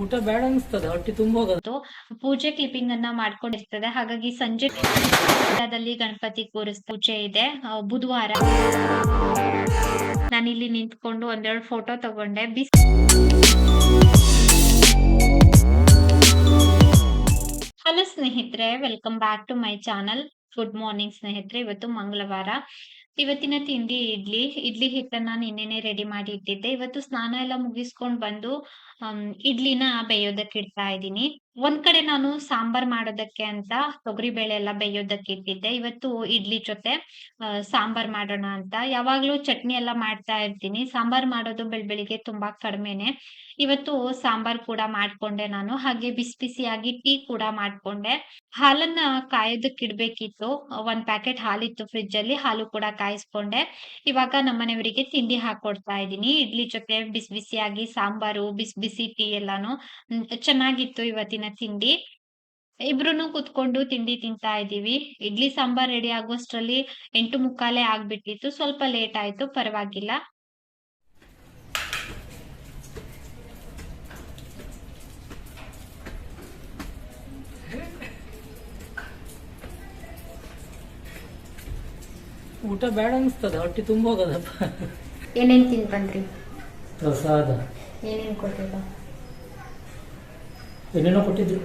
ಊಟ ಬೇಡ ಅನ್ಸ್ತದೆ, ಹೊಟ್ಟೆ ತುಂಬ ಪೂಜೆ ಕ್ಲಿಪ್ಪಿಂಗ್ ಅನ್ನ ಮಾಡ್ಕೊಂಡಿರ್ತದೆ, ಹಾಗಾಗಿ ಸಂಜೆ ಗಣಪತಿ ಕೂರಿಸ್ ಪೂಜೆ ಇದೆ ಬುಧವಾರ ಬುಧವಾರ. ಇಲ್ಲಿ ನಿಂತ್ಕೊಂಡು ಒಂದೆರಡು ಫೋಟೋ ತಗೊಂಡೆ. ಬಿಸ್ ಹಲೋ ಸ್ನೇಹಿತರೆ welcome back to my channel good morning ಸ್ನೇಹಿತರೆ, ಇವತ್ತು ಮಂಗಳವಾರ. ಇವತ್ತಿನ ತಿಂಡಿ ಇಡ್ಲಿ. ಇಡ್ಲಿ ಹಿಟ್ಟನ್ನ ನಿನ್ನೆನೆ ರೆಡಿ ಮಾಡಿ ಇಟ್ಟಿದ್ದೆ. ಇವತ್ತು ಸ್ನಾನ ಎಲ್ಲ ಮುಗಿಸ್ಕೊಂಡ್ ಬಂದು ಇಡ್ಲಿನ ಬೇಯೋದಕ್ಕೆ ಇಡ್ತಾ ಇದ್ದೀನಿ. ಒಂದ್ ಕಡೆ ನಾನು ಸಾಂಬಾರ್ ಮಾಡೋದಕ್ಕೆ ಅಂತ ತೊಗರಿ ಬೇಳೆ ಎಲ್ಲ ಬೇಯೋದಕ್ಕೆ ಇಟ್ಟಿದ್ದೆ. ಇವತ್ತು ಇಡ್ಲಿ ಜೊತೆ ಸಾಂಬಾರ್ ಮಾಡೋಣ ಅಂತ. ಯಾವಾಗ್ಲೂ ಚಟ್ನಿ ಎಲ್ಲ ಮಾಡ್ತಾ ಇರ್ತೀನಿ. ಸಾಂಬಾರ್ ಮಾಡೋದು ಬೆಳ್ ಬೆಳಿಗ್ಗೆ ತುಂಬಾ ಕಡಿಮೆನೆ. ಇವತ್ತು ಸಾಂಬಾರ್ ಕೂಡ ಮಾಡ್ಕೊಂಡೆ ನಾನು. ಹಾಗೆ ಬಿಸಿ ಬಿಸಿಯಾಗಿ ಟೀ ಕೂಡ ಮಾಡ್ಕೊಂಡೆ. ಹಾಲನ್ನ ಕಾಯೋದಕ್ಕೆ ಇಡ್ಬೇಕಿತ್ತು. ಒಂದ್ ಪ್ಯಾಕೆಟ್ ಹಾಲಿತ್ತು ಫ್ರಿಡ್ಜ್ ಅಲ್ಲಿ ಹಾಲು ಕೂಡ ಕಾಯಿಸ್ಕೊಂಡೆ. ಇವಾಗ ನಮ್ಮನೆಯವರಿಗೆ ತಿಂಡಿ ಹಾಕೊಡ್ತಾ ಇದ್ದೀನಿ. ಇಡ್ಲಿ ಜೊತೆ ಬಿಸಿ ಬಿಸಿಯಾಗಿ ಸಾಂಬಾರು ಬಿಸಿ ಬಿಸಿ ಟೀ ಎಲ್ಲಾನು ಚೆನ್ನಾಗಿತ್ತು ಇವತ್ತಿನ ತಿಂಡಿ. ಇಬ್ರು ಕುತ್ಕೊಂಡು ತಿಂಡಿ ತಿಂತಾ ಇದೀವಿ ಇಡ್ಲಿ ಸಾಂಬಾರ್ ರೆಡಿ ಆಗೋಷ್ಟ್ರಲ್ಲಿ ಎಂಟು ಮುಕ್ಕಾಲೆ ಆಗ್ಬಿಟ್ಟಿತ್ತು. ಸ್ವಲ್ಪ ಲೇಟ್ ಆಯ್ತು ಪರವಾಗಿಲ್ಲ. ಊಟ ಬೇಡ ಅನಿಸ್ತದ? ಹೊಟ್ಟೆ ತುಂಬ ಹೋಗೋದಪ್ಪ ಏನೇನ್ ತಿಂದ್ ಬಂದ್ರಿ? ಪ್ರಸಾದ. ಏನೇನ್ ಕೊಟ್ಟಿಲ್ಲ ಏನೇನೋ ಕೊಟ್ಟಿದ್ರು.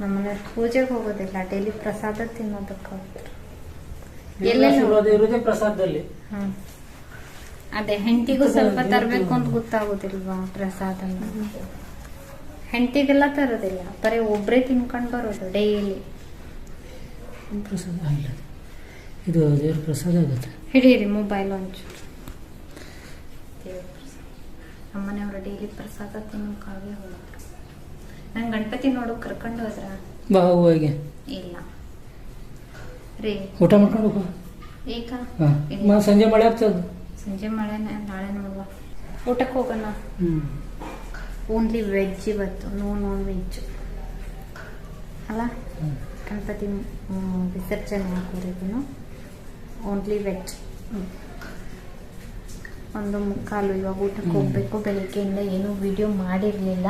ನಮ್ಮನೆ ಪೂಜೆಗೆ ಹೋಗೋದಿಲ್ಲ ಡೈಲಿ ಪ್ರಸಾದ ತಿನ್ನೋದಕ್ಕೆ. ಹೋಗ್ತಾರೆ ಎಲ್ಲ ಎಲ್ಲೆಲ್ಲ ಇರೋದೇ ಪ್ರಸಾದದಲ್ಲಿ. ಅದೇ ಹೆಂಡತಿಗೂ ಸ್ವಲ್ಪ ತರಬೇಕು ಅಂತ ಗೊತ್ತಾಗೋದಿಲ್ವಾ ಪ್ರಸಾದ ಹೆಂಡತಿಗೆಲ್ಲ ತರೋದಿಲ್ಲ ಬರೀ ಒಬ್ಬರೇ ತಿನ್ಕೊಂಡು ಬರೋದು ಡೈಲಿ. ಪ್ರಸಾದ ಇಲ್ಲ ಇದು ದೇವ್ರ ಪ್ರಸಾದ ಆಗುತ್ತೆ. ಹಿಡೀರಿ ಮೊಬೈಲ್ ಒಂಚೂರು ದೇವ್ರ ಪ್ರಸಾದ. ನಮ್ಮನೆಯವರು ಡೈಲಿ ಪ್ರಸಾದ ತಿನ್ನೋಕ್ಕಾಗೆ ಹೋದ್ರು ನಂಗೆ ಗಣಪತಿ ನೋಡು ಕರ್ಕೊಂಡು ಹೋದ್ರ? ಬಾ ಹೋಗಿ ಇಲ್ಲ. ರೀ. ಊಟ ಮಾಡ್ಕೊಂಡು ಹೋಗು ಹಾಂ. ಸಂಜೆ ಮಳೆ ಆಗ್ತದೆ ಸಂಜೆ ಮಳೆ ನಾಳೆ ನೋಡುವ. ಊಟಕ್ಕೆ ಹೋಗೋಣ? ಓನ್ಲಿ ವೆಜ್ ಇವತ್ತು ನೋ ನಾನ್ ವೆಜ್ ಅಲ್ಲ ಗಣಪತಿ ವಿಸರ್ಜನೆ ಹಾಕೋರಿಗೂ ಓನ್ಲಿ ವೆಜ್ ಒಂದು ಮುಕ್ಕಾಲು ಇವಾಗ ಊಟಕ್ಕೆ. ಹೋಗ್ಬೇಕು. ಬೆಳಿಗ್ಗೆಯಿಂದ ಏನು ವಿಡಿಯೋ ಮಾಡಿರ್ಲಿಲ್ಲ.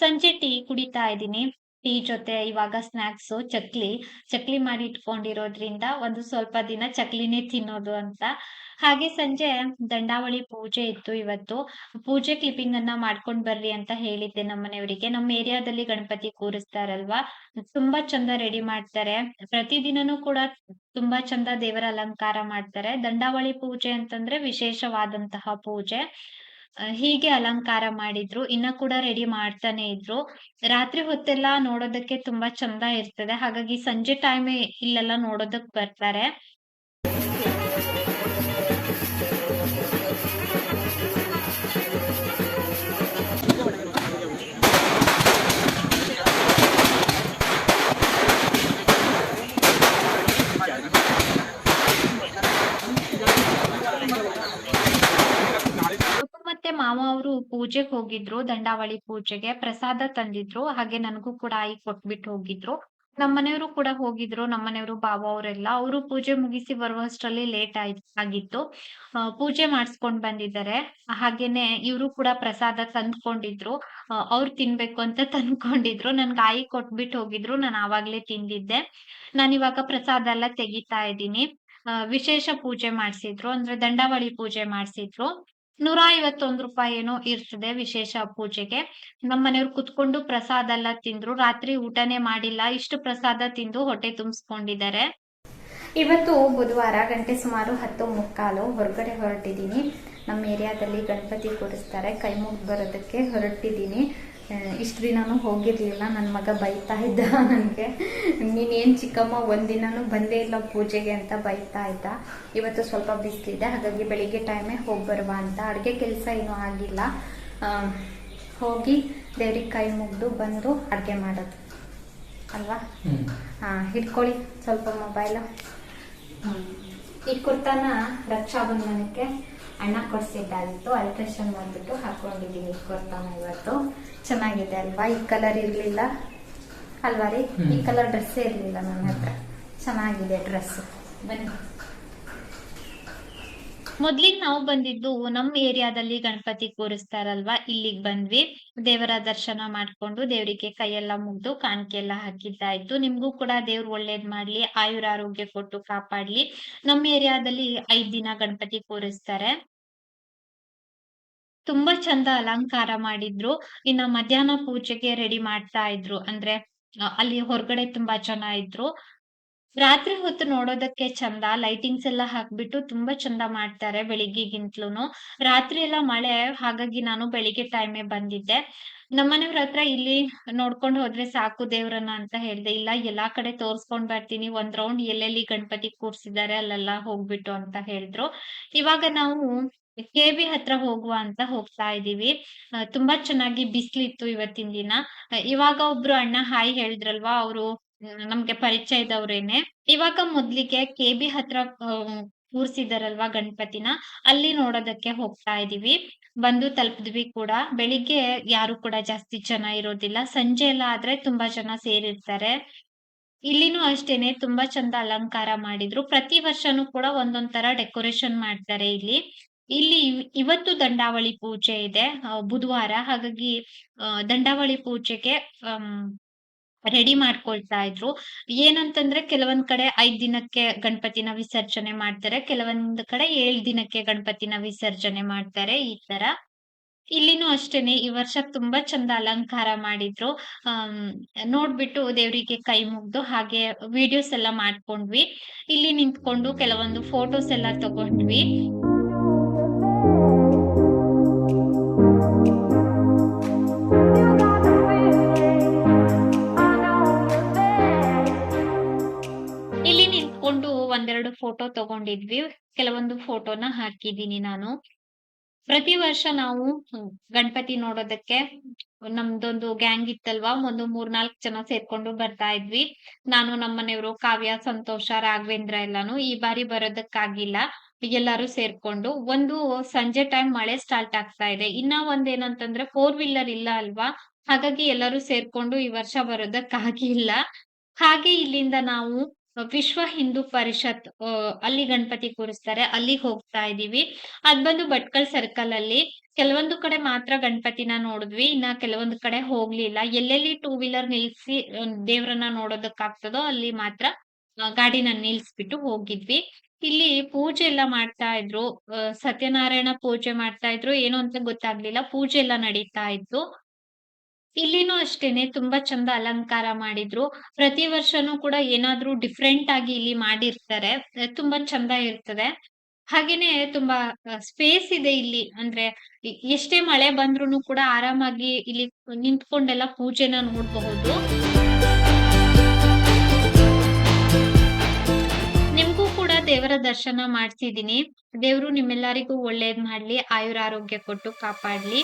ಸಂಜೆ ಟೀ ಕುಡಿತಾ ಇದ್ದೀನಿ. ಟೀ ಜೊತೆ ಇವಾಗ ಸ್ನಾಕ್ಸ್, ಚಕ್ಲಿ. ಚಕ್ಲಿ ಮಾಡಿ ಇಟ್ಕೊಂಡಿರೋದ್ರಿಂದ ಒಂದು ಸ್ವಲ್ಪ ದಿನ ಚಕ್ಲಿನೇ ತಿನ್ನೋದು ಅಂತ ಹಾಗೆ ಸಂಜೆ ದಂಡಾವಳಿ ಪೂಜೆ ಇತ್ತು ಇವತ್ತು. ಪೂಜೆ ಕ್ಲಿಪ್ಪಿಂಗ್ ಅನ್ನ ಮಾಡ್ಕೊಂಡ್ ಬರ್ರಿ ಅಂತ ಹೇಳಿದ್ದೆ ನಮ್ಮನೆಯವರಿಗೆ ನಮ್ಮ ಏರಿಯಾದಲ್ಲಿ ಗಣಪತಿ ಕೂರಿಸ್ತಾರಲ್ವಾ? ತುಂಬಾ ಚಂದ ರೆಡಿ ಮಾಡ್ತಾರೆ. ಪ್ರತಿದಿನನೂ ಕೂಡ ತುಂಬಾ ಚಂದ ದೇವರ ಅಲಂಕಾರ ಮಾಡ್ತಾರೆ. ದಂಡಾವಳಿ ಪೂಜೆ ಅಂತಂದ್ರೆ ವಿಶೇಷವಾದಂತಹ ಪೂಜೆ. ಹೀಗೆ ಅಲಂಕಾರ ಮಾಡಿದ್ರು. ಇನ್ನ ಕೂಡ ರೆಡಿ ಮಾಡ್ತಾನೆ ಇದ್ರು. ರಾತ್ರಿ ಹೊತ್ತೆಲ್ಲ ನೋಡೋದಕ್ಕೆ ತುಂಬಾ ಚಂದ ಇರ್ತದೆ. ಹಾಗಾಗಿ ಸಂಜೆ ಟೈಮ್ ಇಲ್ಲೆಲ್ಲ ನೋಡೋದಕ್ ಬರ್ತಾರೆ. ಪೂಜೆಗೆ ಹೋಗಿದ್ರು, ದಂಡಾವಳಿ ಪೂಜೆಗೆ ಪ್ರಸಾದ ತಂದಿದ್ರು, ಹಾಗೆ ನನಗೂ ಕೂಡ ಆಯಿ ಕೊಟ್ಬಿಟ್ಟು ಹೋಗಿದ್ರು. ನಮ್ಮನೆಯವರು ಕೂಡ ಹೋಗಿದ್ರು ನಮ್ಮನೆಯವರು ಬಾವ ಅವರೆಲ್ಲ. ಅವರು ಪೂಜೆ ಮುಗಿಸಿ ಬರುವಷ್ಟರಲ್ಲಿ ಲೇಟ್ ಆಯ್, ಆಗಿತ್ತು. ಪೂಜೆ ಮಾಡಿಸ್ಕೊಂಡ್ ಬಂದಿದ್ದಾರೆ. ಹಾಗೇನೆ ಇವರು ಕೂಡ ಪ್ರಸಾದ ತಂದ್ಕೊಂಡಿದ್ರು. ಅವ್ರು ತಿನ್ಬೇಕು ಅಂತ ತಂದ್ಕೊಂಡಿದ್ರು. ನನ್ಗೆ ಆಯಿ ಕೊಟ್ಬಿಟ್ಟು ಹೋಗಿದ್ರು. ನಾನು ಆವಾಗ್ಲೇ ತಿಂದಿದ್ದೆ. ನಾನು ಇವಾಗ ಪ್ರಸಾದ ಎಲ್ಲ ತೆಗಿತಾ ಇದ್ದೀನಿ. ವಿಶೇಷ ಪೂಜೆ ಮಾಡ್ಸಿದ್ರು. ಅಂದ್ರೆ ದಂಡಾವಳಿ ಪೂಜೆ ಮಾಡ್ಸಿದ್ರು. ನೂರ ಐವತ್ತೊಂದು ರೂಪಾಯಿ ಏನೋ ಇರ್ತದೆ ವಿಶೇಷ ಪೂಜೆಗೆ. ನಮ್ಮ ಮನೆಯವ್ರು ಕುತ್ಕೊಂಡು ಪ್ರಸಾದ ಎಲ್ಲ ತಿಂದ್ರು. ರಾತ್ರಿ ಊಟನೇ ಮಾಡಿಲ್ಲ. ಇಷ್ಟು ಪ್ರಸಾದ ತಿಂದು ಹೊಟ್ಟೆ ತುಂಬಿಸ್ಕೊಂಡಿದ್ದಾರೆ. ಇವತ್ತು ಬುಧವಾರ ಗಂಟೆ ಸುಮಾರು ಹತ್ತು ಮುಕ್ಕಾಲು ಹೊರಗಡೆ ಹೊರಟಿದ್ದೀನಿ. ನಮ್ಮ ಏರಿಯಾದಲ್ಲಿ ಗಣಪತಿ ಕೂರಿಸ್ತಾರೆ. ಕೈ ಮುಗ್ದು ಬರೋದಕ್ಕೆ ಹೊರಟಿದ್ದೀನಿ. ಇಷ್ಟು ದಿನವೂ ಹೋಗಿರ್ಲಿಲ್ಲ ನನ್ನ ಮಗ ಬೈತಾ ಇದ್ದ ನನಗೆ. ನೀನೇನು ಚಿಕ್ಕಮ್ಮ ಒಂದಿನೂ ಬಂದೇ ಇಲ್ಲ ಪೂಜೆಗೆ ಅಂತ ಬೈತಾ ಇದ್ದ. ಇವತ್ತು ಸ್ವಲ್ಪ ಬಿಸಿಲಿದೆ ಹಾಗಾಗಿ ಬೆಳಿಗ್ಗೆ ಟೈಮೇ ಹೋಗಿ ಬರುವ ಅಂತ. ಅಡುಗೆ ಕೆಲಸ ಏನೂ ಆಗಿಲ್ಲ. ಹೋಗಿ ದೇವ್ರಿಗೆ ಕೈ ಮುಗ್ದು ಬಂದು ಅಡುಗೆ ಮಾಡೋದು. ಅಲ್ವಾ? ಹಾಂ ಹಾ ಹಿಡ್ಕೊಳ್ಳಿ ಸ್ವಲ್ಪ ಮೊಬೈಲು ಈ ಕುರ್ತಾನ ರಕ್ಷಾಬಂಧನಕ್ಕೆ ಅಣ್ಣ ಕೊಡ್ಸಿದ್ದಾಗಿತ್ತು ಅಲ್ಟ್ರೇಷನ್ ಬಂದ್ಬಿಟ್ಟು ಹಾಕೊಂಡಿದ್ದೀನಿ ಕೊಡ್ತಾನ ಇವತ್ತು. ಚೆನ್ನಾಗಿದೆ ಅಲ್ವಾ? ಈ ಕಲರ್ ಇರಲಿಲ್ಲ ಅಲ್ವಾ ರೀ? ಈ ಕಲರ್ ಡ್ರೆಸ್ಸೇ ಇರಲಿಲ್ಲ ನನ್ನ ಹತ್ರ. ಚೆನ್ನಾಗಿದೆ ಡ್ರೆಸ್ ಬನ್ನಿ. ಮೊದ್ಲಿಗ್ ನಾವು ಬಂದಿದ್ದು ನಮ್ ಏರಿಯಾದಲ್ಲಿ ಗಣಪತಿ ಕೂರಿಸ್ತಾರಲ್ವಾ? ಇಲ್ಲಿಗ್ ಬಂದ್ವಿ. ದೇವರ ದರ್ಶನ ಮಾಡ್ಕೊಂಡು ದೇವರಿಗೆ ಕೈಯೆಲ್ಲ ಮುಗ್ದು ಕಾಣಿಕೆ ಎಲ್ಲ ಹಾಕಿದ್ದಾಯ್ತು. ನಿಮ್ಗೂ ಕೂಡ ದೇವ್ರು ಒಳ್ಳೇದ್ ಮಾಡ್ಲಿ ಆಯುರ ಆರೋಗ್ಯ ಕೊಟ್ಟು ಕಾಪಾಡ್ಲಿ. ನಮ್ ಏರಿಯಾದಲ್ಲಿ ಐದ್ ದಿನ ಗಣಪತಿ ಕೂರಿಸ್ತಾರೆ. ತುಂಬಾ ಚಂದ ಅಲಂಕಾರ ಮಾಡಿದ್ರು. ಇನ್ನ ಮಧ್ಯಾಹ್ನ ಪೂಜೆಗೆ ರೆಡಿ ಮಾಡ್ತಾ ಇದ್ರು. ಅಂದ್ರೆ ಅಲ್ಲಿ ಹೊರಗಡೆ ತುಂಬಾ ಜನ ಇದ್ರು. ರಾತ್ರಿ ಹೊತ್ತು ನೋಡೋದಕ್ಕೆ ಚಂದ. ಲೈಟಿಂಗ್ಸ್ ಎಲ್ಲ ಹಾಕ್ಬಿಟ್ಟು ತುಂಬಾ ಚಂದ ಮಾಡ್ತಾರೆ ಬೆಳಿಗ್ಗೆಗಿಂತ್ಲೂನು. ರಾತ್ರಿ ಎಲ್ಲ ಮಳೆ, ಹಾಗಾಗಿ ನಾನು ಬೆಳಿಗ್ಗೆ ಟೈಮೇ ಬಂದಿದ್ದೆ. ನಮ್ಮನೆಯವ್ರ ಹತ್ರ ಇಲ್ಲಿ ನೋಡ್ಕೊಂಡು ಹೋದ್ರೆ ಸಾಕು ದೇವ್ರನ್ನ ಅಂತ ಹೇಳ್ದೆ. ಇಲ್ಲ, ಎಲ್ಲಾ ಕಡೆ ತೋರ್ಸ್ಕೊಂಡ್ ಬರ್ತೀನಿ. ಒಂದ್ ರೌಂಡ್ ಎಲ್ಲೆಲ್ಲಿ ಗಣಪತಿ ಕೂರ್ಸಿದ್ದಾರೆ ಅಲ್ಲೆಲ್ಲ ಹೋಗ್ಬಿಟ್ಟು ಅಂತ ಹೇಳಿದ್ರು. ಇವಾಗ ನಾವು ಕೆ ಬಿ ಹತ್ರ ಹೋಗುವ ಅಂತ ಹೋಗ್ತಾ ಇದೀವಿ ತುಂಬಾ ಚೆನ್ನಾಗಿ ಬಿಸ್ಲಿತ್ತು ಇವತ್ತಿನ ದಿನ. ಇವಾಗ ಒಬ್ರು ಅಣ್ಣ ಹಾಯ್ ಹೇಳಿದ್ರಲ್ವಾ, ಅವರು ನಮ್ಗೆ ಪರಿಚಯ ಇವಾಗ ಮೊದ್ಲಿಗೆ ಕೆ ಬಿ ಹತ್ರ ಕೂರ್ಸಿದಾರಲ್ವಾ ಗಣಪತಿನ, ಅಲ್ಲಿ ನೋಡೋದಕ್ಕೆ ಹೋಗ್ತಾ ಇದೀವಿ ಬಂದು ತಲುಪಿದ್ವಿ ಕೂಡ. ಬೆಳಿಗ್ಗೆ ಯಾರು ಕೂಡ ಜಾಸ್ತಿ ಜನ ಇರೋದಿಲ್ಲ. ಸಂಜೆ ಎಲ್ಲ ಆದ್ರೆ ತುಂಬಾ ಜನ ಸೇರಿರ್ತಾರೆ. ಇಲ್ಲಿನೂ ಅಷ್ಟೇನೆ ತುಂಬಾ ಚಂದ ಅಲಂಕಾರ ಮಾಡಿದ್ರು. ಪ್ರತಿ ವರ್ಷನೂ ಕೂಡ ಒಂದೊಂದ್ ತರ ಡೆಕೋರೇಷನ್ ಮಾಡ್ತಾರೆ ಇಲ್ಲಿ. ಇಲ್ಲಿ ಇವ್- ಇವತ್ತು ದಂಡಾವಳಿ ಪೂಜೆ ಇದೆ ಬುಧವಾರ. ಹಾಗಾಗಿ ದಂಡಾವಳಿ ಪೂಜೆಗೆ ರೆಡಿ ಮಾಡ್ಕೊಳ್ತಾ ಇದ್ರು. ಏನಂತಂದ್ರೆ, ಕೆಲವೊಂದ್ ಕಡೆ ಐದ್ ದಿನಕ್ಕೆ ಗಣಪತಿನ ವಿಸರ್ಜನೆ ಮಾಡ್ತಾರೆ, ಕೆಲವೊಂದ್ ಕಡೆ ಏಳ್ ದಿನಕ್ಕೆ ಗಣಪತಿನ ವಿಸರ್ಜನೆ ಮಾಡ್ತಾರೆ, ಈ ತರ. ಇಲ್ಲಿನೂ ಅಷ್ಟೇನೆ, ಈ ವರ್ಷ ತುಂಬಾ ಚಂದ ಅಲಂಕಾರ ಮಾಡಿದ್ರು. ಅಹ್ ನೋಡ್ಬಿಟ್ಟು ದೇವರಿಗೆ ಕೈ ಮುಗ್ದು ಹಾಗೆ ವಿಡಿಯೋಸ್ ಎಲ್ಲ ಮಾಡ್ಕೊಂಡ್ವಿ. ಇಲ್ಲಿ ನಿಂತ್ಕೊಂಡು ಕೆಲವೊಂದು ಫೋಟೋಸ್ ಎಲ್ಲ ತಗೊಂಡ್ವಿ. ಫೋಟೋ ತಗೊಂಡಿದ್ವಿ. ಕೆಲವೊಂದು ಫೋಟೋನ ಹಾಕಿದ್ದೀನಿ ನಾನು. ಪ್ರತಿ ವರ್ಷ ನಾವು ಗಣಪತಿ ನೋಡೋದಕ್ಕೆ ನಮ್ದೊಂದು ಗ್ಯಾಂಗ್ ಇತ್ತಲ್ವಾ? ಒಂದು ಮೂರ್ನಾಲ್ಕು ಜನ ಸೇರ್ಕೊಂಡು ಬರ್ತಾ ಇದ್ವಿ. ನಾನು ನಮ್ಮನೆಯವರು ಕಾವ್ಯ, ಸಂತೋಷ, ರಾಘವೇಂದ್ರ ಎಲ್ಲಾನು ಈ ಬಾರಿ ಬರೋದಕ್ಕಾಗಿಲ್ಲ. ಎಲ್ಲಾರು ಸೇರ್ಕೊಂಡು ಒಂದು ಸಂಜೆ ಟೈಮ್ ಮಳೆ ಸ್ಟಾರ್ಟ್ ಆಗ್ತಾ ಇದೆ. ಇನ್ನ ಒಂದೇನಂತಂದ್ರೆ ಫೋರ್ ವೀಲರ್ ಇಲ್ಲ ಅಲ್ವಾ? ಹಾಗಾಗಿ ಎಲ್ಲರೂ ಸೇರ್ಕೊಂಡು ಈ ವರ್ಷ ಬರೋದಕ್ಕಾಗಿಲ್ಲ. ಹಾಗೆ ಇಲ್ಲಿಂದ ನಾವು ವಿಶ್ವ ಹಿಂದೂ ಪರಿಷತ್ ಅಲ್ಲಿ ಗಣಪತಿ ಕೂರಿಸ್ತಾರೆ, ಅಲ್ಲಿ ಹೋಗ್ತಾ ಇದೀವಿ. ಅದ್ ಬಂದು ಭಟ್ಕಲ್ ಸರ್ಕಲ್ ಅಲ್ಲಿ. ಕೆಲವೊಂದು ಕಡೆ ಮಾತ್ರ ಗಣಪತಿನ ನೋಡಿದ್ವಿ, ಇನ್ನ ಕೆಲವೊಂದು ಕಡೆ ಹೋಗ್ಲಿಲ್ಲ. ಎಲ್ಲೆಲ್ಲಿ ಟೂ ವೀಲರ್ ನಿಲ್ಸಿ ದೇವರನ್ನ ನೋಡೋದಕ್ಕಾಗ್ತದೋ ಅಲ್ಲಿ ಮಾತ್ರ ಗಾಡಿನ ನಿಲ್ಸ್ಬಿಟ್ಟು ಹೋಗಿದ್ವಿ. ಇಲ್ಲಿ ಪೂಜೆ ಎಲ್ಲ ಮಾಡ್ತಾ ಇದ್ರು. ಸತ್ಯನಾರಾಯಣ ಪೂಜೆ ಮಾಡ್ತಾ ಇದ್ರು. ಏನು ಅಂತ ಗೊತ್ತಾಗ್ಲಿಲ್ಲ. ಪೂಜೆ ಎಲ್ಲ ನಡೀತಾ ಇತ್ತು. ಇಲ್ಲಿನೂ ಅಷ್ಟೇನೆ ತುಂಬಾ ಚಂದ ಅಲಂಕಾರ ಮಾಡಿದ್ರು. ಪ್ರತಿ ವರ್ಷನೂ ಕೂಡ ಏನಾದ್ರೂ ಡಿಫ್ರೆಂಟ್ ಆಗಿ ಇಲ್ಲಿ ಮಾಡಿರ್ತಾರೆ. ತುಂಬಾ ಚಂದ ಇರ್ತದೆ. ಹಾಗೇನೆ ತುಂಬಾ ಸ್ಪೇಸ್ ಇದೆ ಇಲ್ಲಿ. ಅಂದ್ರೆ ಎಷ್ಟೇ ಮಳೆ ಬಂದ್ರು ಕೂಡ ಆರಾಮಾಗಿ ಇಲ್ಲಿ ನಿಂತ್ಕೊಂಡೆಲ್ಲ ಪೂಜೆನ ನೋಡ್ಬಹುದು. ನಿಮ್ಗೂ ಕೂಡ ದೇವರ ದರ್ಶನ ಮಾಡ್ತಿದ್ದೀನಿ. ದೇವ್ರು ನಿಮ್ಮೆಲ್ಲರಿಗೂ ಒಳ್ಳೇದ್ ಮಾಡ್ಲಿ, ಆಯುರಾರೋಗ್ಯ ಕೊಟ್ಟು ಕಾಪಾಡ್ಲಿ.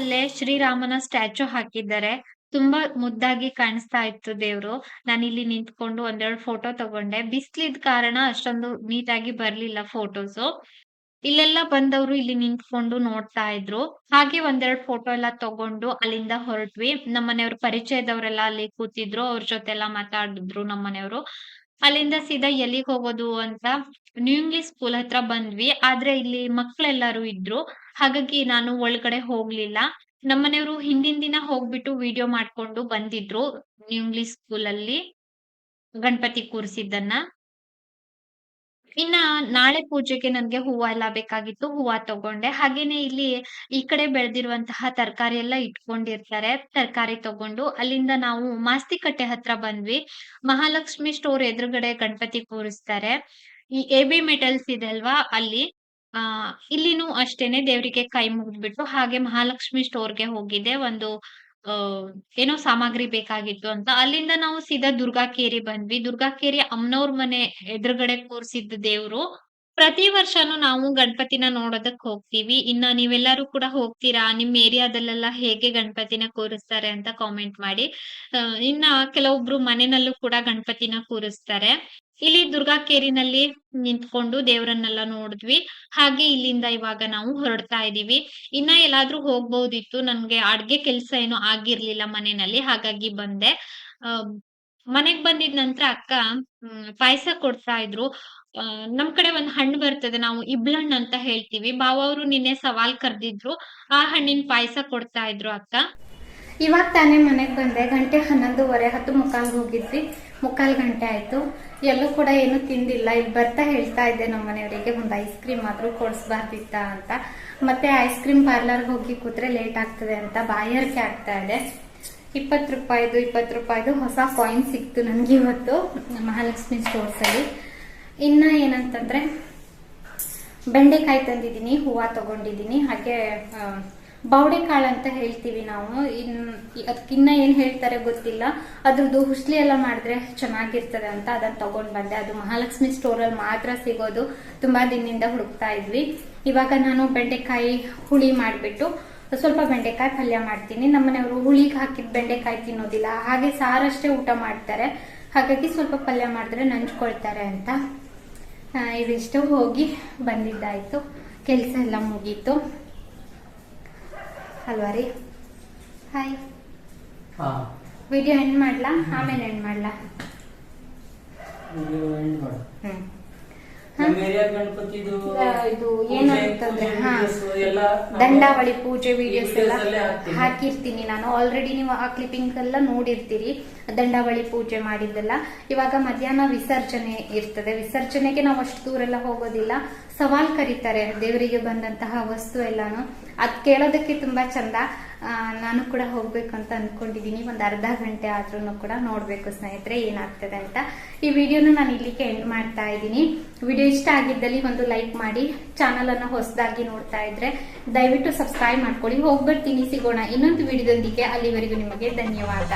ಅಲ್ಲೇ ಶ್ರೀರಾಮನ ಸ್ಟ್ಯಾಚು ಹಾಕಿದ್ದಾರೆ. ತುಂಬಾ ಮುದ್ದಾಗಿ ಕಾಣಿಸ್ತಾ ಇತ್ತು ದೇವ್ರು. ನಾನು ಇಲ್ಲಿ ನಿಂತ್ಕೊಂಡು ಒಂದೆರಡು ಫೋಟೋ ತಗೊಂಡೆ. ಬಿಸ್ಲಿದ್ ಕಾರಣ ಅಷ್ಟೊಂದು ನೀಟಾಗಿ ಬರ್ಲಿಲ್ಲ ಫೋಟೋಸ್ ಇಲ್ಲೆಲ್ಲ ಬಂದವರು ಇಲ್ಲಿ ನಿಂತ್ಕೊಂಡು ನೋಡ್ತಾ ಇದ್ರು. ಹಾಗೆ ಒಂದೆರಡು ಫೋಟೋ ಎಲ್ಲ ತಗೊಂಡು ಅಲ್ಲಿಂದ ಹೊರಟ್ವಿ. ನಮ್ಮನೆಯವ್ರ ಪರಿಚಯದವರೆಲ್ಲ ಅಲ್ಲಿ ಕೂತಿದ್ರು. ಅವ್ರ ಜೊತೆ ಎಲ್ಲ ಮಾತಾಡಿದ್ರು ನಮ್ಮನೆಯವರು. ಅಲ್ಲಿಂದ ಸೀದಾ ಎಲ್ಲಿಗೆ ಹೋಗೋದು ಅಂತ ನ್ಯೂ ಇಂಗ್ಲಿಷ್ ಸ್ಕೂಲ್ ಹತ್ರ ಬಂದ್ವಿ. ಆದ್ರೆ ಇಲ್ಲಿ ಮಕ್ಳೆಲ್ಲರೂ ಇದ್ರು. ಹಾಗಾಗಿ ನಾನು ಒಳಗಡೆ ಹೋಗ್ಲಿಲ್ಲ. ನಮ್ಮನೆಯವರು ಹಿಂದಿನ ದಿನ ಹೋಗ್ಬಿಟ್ಟು ವಿಡಿಯೋ ಮಾಡ್ಕೊಂಡು ಬಂದಿದ್ರು ನ್ಯೂ ಇಂಗ್ಲಿಷ್ ಸ್ಕೂಲ್ ಅಲ್ಲಿ ಗಣಪತಿ ಕೂರಿಸಿದ್ದನ್ನ. ಇನ್ನ ನಾಳೆ ಪೂಜೆಗೆ ನನ್ಗೆ ಹೂವ ಎಲ್ಲ ಬೇಕಾಗಿತ್ತು, ಹೂವ ತಗೊಂಡೆ. ಹಾಗೇನೆ ಇಲ್ಲಿ ಈ ಕಡೆ ಬೆಳೆದಿರುವಂತಹ ತರಕಾರಿ ಎಲ್ಲ ಇಟ್ಕೊಂಡಿರ್ತಾರೆ, ತರಕಾರಿ ತಗೊಂಡು. ಅಲ್ಲಿಂದ ನಾವು ಮಾಸ್ತಿಕಟ್ಟೆ ಹತ್ರ ಬಂದ್ವಿ. ಮಹಾಲಕ್ಷ್ಮಿ ಸ್ಟೋರ್ ಎದುರುಗಡೆ ಗಣಪತಿ ಕೂರಿಸ್ತಾರೆ. ಈ ಎ ಬಿ ಮೆಟಲ್ಸ್ ಇದೆ ಅಲ್ವಾ ಅಲ್ಲಿ? ಆ, ಇಲ್ಲಿನೂ ಅಷ್ಟೇನೆ ದೇವರಿಗೆ ಕೈ ಮುಗಿದ್ಬಿಟ್ಟು ಹಾಗೆ ಮಹಾಲಕ್ಷ್ಮಿ ಸ್ಟೋರ್ಗೆ ಹೋಗಿದ್ದೆ ಒಂದು ಏನೋ ಸಾಮಗ್ರಿ ಬೇಕಾಗಿತ್ತು ಅಂತ. ಅಲ್ಲಿಂದ ನಾವು ಸೀದಾ ದುರ್ಗಾಕೇರಿ ಬಂದ್ವಿ. ದುರ್ಗಾಕೇರಿ ಅಮ್ಮನವ್ರ ಮನೆ ಎದುರುಗಡೆ ಕೂರ್ಸಿದ್ದ ದೇವ್ರು. ಪ್ರತಿ ವರ್ಷನೂ ನಾವು ಗಣಪತಿನ ನೋಡೋದಕ್ ಹೋಗ್ತೀವಿ. ಇನ್ನ ನೀವೆಲ್ಲರೂ ಕೂಡ ಹೋಗ್ತೀರಾ? ನಿಮ್ ಏರಿಯಾದಲ್ಲೆಲ್ಲ ಹೇಗೆ ಗಣಪತಿನ ಕೂರಿಸ್ತಾರೆ ಅಂತ ಕಾಮೆಂಟ್ ಮಾಡಿ. ಇನ್ನ ಕೆಲವೊಬ್ರು ಮನೆಯಲ್ಲೂ ಕೂಡ ಗಣಪತಿನ ಕೂರಿಸ್ತಾರೆ. ಇಲ್ಲಿ ದುರ್ಗಾಕೇರಿನಲ್ಲಿ ನಿಂತ್ಕೊಂಡು ದೇವರನ್ನೆಲ್ಲ ನೋಡಿದ್ವಿ. ಹಾಗೆ ಇಲ್ಲಿಂದ ಇವಾಗ ನಾವು ಹೊರಡ್ತಾ ಇದೀವಿ. ಇನ್ನ ಎಲ್ಲಾದ್ರೂ ಹೋಗ್ಬಹುದಿತ್ತು ನನ್ಗೆ ಅಡ್ಗೆ ಕೆಲ್ಸ ಏನು ಆಗಿರ್ಲಿಲ್ಲ ಮನೆಯಲ್ಲಿ ಹಾಗಾಗಿ ಬಂದೆ. ಮನೆಗ್ ಬಂದಿದ್ ನಂತರ ಅಕ್ಕ ಪಾಯಸ ಕೊಡ್ತಾ ಇದ್ರು. ನಮ್ ಕಡೆ ಒಂದ್ ಹಣ್ಣು ಬರ್ತದೆ, ನಾವು ಇಬ್ಳಣ್ಣ ಅಂತ ಹೇಳ್ತೀವಿ. ಬಾವ ಅವರು ನಿನ್ನೆ ಸವಾಲ್ ಕರ್ದಿದ್ರು. ಆ ಹಣ್ಣಿನ ಪಾಯಸ ಕೊಡ್ತಾ ಇದ್ರು ಅಕ್ಕ. ಇವಾಗ ತಾನೇ ಮನೆಗೆ ಬಂದೆ. ಗಂಟೆ ಹನ್ನೊಂದುವರೆ, ಹತ್ತು ಮುಕ್ಕಾಲ್ಗೆ ಹೋಗಿದ್ವಿ. ಮುಕ್ಕಾಲು ಗಂಟೆ ಆಯ್ತು. ಎಲ್ಲೂ ಕೂಡ ಏನು ತಿಂದಿಲ್ಲ. ಇಲ್ಲಿ ಬರ್ತಾ ಹೇಳ್ತಾ ಇದ್ದೆ ನಮ್ಮ ಮನೆಯವರಿಗೆ, ಒಂದು ಐಸ್ ಕ್ರೀಮ್ ಆದರೂ ಕೊಡಿಸ್ಬಾರ್ದಿತ್ತ ಅಂತ. ಮತ್ತೆ ಐಸ್ ಕ್ರೀಮ್ ಪಾರ್ಲರ್ಗೆ ಹೋಗಿ ಕೂತ್ರೆ ಲೇಟ್ ಆಗ್ತದೆ ಅಂತ ಬಾಯಾರಿಕೆ ಆಗ್ತಾ ಇದೆ. ಇಪ್ಪತ್ತು ರೂಪಾಯಿದು ಇಪ್ಪತ್ತು ರೂಪಾಯಿದು ಹೊಸ ಕಾಯಿನ್ ಸಿಕ್ತು ನನಗೆ ಇವತ್ತು ಮಹಾಲಕ್ಷ್ಮಿ ಸ್ಟೋರ್ಸಲ್ಲಿ ಇನ್ನು ಏನಂತಂದರೆ ಬೆಂಡೆಕಾಯಿ ತಂದಿದ್ದೀನಿ ಹೂವು ತಗೊಂಡಿದ್ದೀನಿ. ಹಾಗೆ ಆ, ಬೌಡೆಕಾಳು ಅಂತ ಹೇಳ್ತೀವಿ ನಾವು. ಇನ್ ಅದಕ್ಕಿನ್ನ ಏನು ಹೇಳ್ತಾರೆ ಗೊತ್ತಿಲ್ಲ. ಅದ್ರದ್ದು ಹುಸ್ಲಿ ಎಲ್ಲ ಮಾಡಿದ್ರೆ ಚೆನ್ನಾಗಿರ್ತದೆ ಅಂತ ಅದನ್ನು ತೊಗೊಂಡು ಬಂದೆ. ಅದು ಮಹಾಲಕ್ಷ್ಮಿ ಸ್ಟೋರಲ್ಲಿ ಮಾತ್ರ ಸಿಗೋದು. ತುಂಬ ದಿನದಿಂದ ಹುಡುಕ್ತಾ ಇದ್ವಿ. ಇವಾಗ ನಾನು ಬೆಂಡೆಕಾಯಿ ಹುಳಿ ಮಾಡಿಬಿಟ್ಟು ಸ್ವಲ್ಪ ಬೆಂಡೆಕಾಯಿ ಪಲ್ಯ ಮಾಡ್ತೀನಿ. ನಮ್ಮ ಮನೆಯವರು ಹುಳಿಗೆ ಹಾಕಿದ ಬೆಂಡೆಕಾಯಿ ತಿನ್ನೋದಿಲ್ಲ. ಹಾಗೆ ಸಾರಷ್ಟೇ ಊಟ ಮಾಡ್ತಾರೆ. ಹಾಗಾಗಿ ಸ್ವಲ್ಪ ಪಲ್ಯ ಮಾಡಿದ್ರೆ ನಂಚ್ಕೊಳ್ತಾರೆ ಅಂತ. ಇದಿಷ್ಟು ಹೋಗಿ ಬಂದಿದ್ದಾಯ್ತು. ಕೆಲಸ ಎಲ್ಲ ಮುಗೀತು. ಅಲ್ವಾ ರೀ? ಹಾಯ್ ವಿಡಿಯೋ ಎಂಡ್ ಮಾಡ್ಲಾ? ಆಮೇಲೆ ಎಂಡ್ ಮಾಡ್ಲಾ? ಎಂಡ್ ಇದು ಪೂಜೆ, ಏನು ಅಂತಂದ್ರೆ ಪೂಜೆ ಹಾ videos ಎಲ್ಲ ದಂಡಾವಳಿ ಪೂಜೆ ವಿಡಿಯೋಸ್ ಎಲ್ಲ. ಹಾಕಿರ್ತೀನಿ ನಾನು. ಆಲ್ರೆಡಿ ನೀವು ಆ ಕ್ಲಿಪ್ಪಿಂಗ್ ಎಲ್ಲ ನೋಡಿರ್ತೀರಿ. ದಂಡಾವಳಿ ಪೂಜೆ ಮಾಡಿದ್ದೆಲ್ಲ. ಇವಾಗ ಮಧ್ಯಾಹ್ನ ವಿಸರ್ಜನೆ ಇರ್ತದೆ. ವಿಸರ್ಜನೆಗೆ ನಾವು ಅಷ್ಟು ದೂರ ಎಲ್ಲ ಹೋಗೋದಿಲ್ಲ. ಸವಾಲ್ ಕರೀತಾರೆ ದೇವರಿಗೆ ಬಂದಂತಹ ವಸ್ತು ಎಲ್ಲಾನು. ಅದ್ ಕೇಳೋದಕ್ಕೆ ತುಂಬಾ ಚಂದ. ನಾನು ಕೂಡ ಹೋಗ್ಬೇಕು ಅಂತ ಅನ್ಕೊಂಡಿದೀನಿ. ಒಂದ್ ಅರ್ಧ ಗಂಟೆ ಆದ್ರೂ ಕೂಡ ನೋಡ್ಬೇಕು ಸ್ನೇಹಿತರೆ, ಏನಾಗ್ತದೆ ಅಂತ. ಈ ವಿಡಿಯೋನ ನಾನು ಇಲ್ಲಿಗೆ ಎಂಡ್ ಮಾಡ್ತಾ ಇದ್ದೀನಿ. ವಿಡಿಯೋ ಇಷ್ಟ ಆಗಿದ್ದಲ್ಲಿ ಒಂದು ಲೈಕ್ ಮಾಡಿ, ಚಾನಲ್ ಅನ್ನ ಹೊಸದಾಗಿ ನೋಡ್ತಾ ಇದ್ರೆ ದಯವಿಟ್ಟು ಸಬ್ಸ್ಕ್ರೈಬ್ ಮಾಡ್ಕೊಳ್ಳಿ. ಹೋಗ್ಬರ್ತೀನಿ, ಸಿಗೋಣ ಇನ್ನೊಂದು ವಿಡಿಯೋದೊಂದಿಗೆ. ಅಲ್ಲಿವರೆಗೂ ನಿಮಗೆ ಧನ್ಯವಾದ.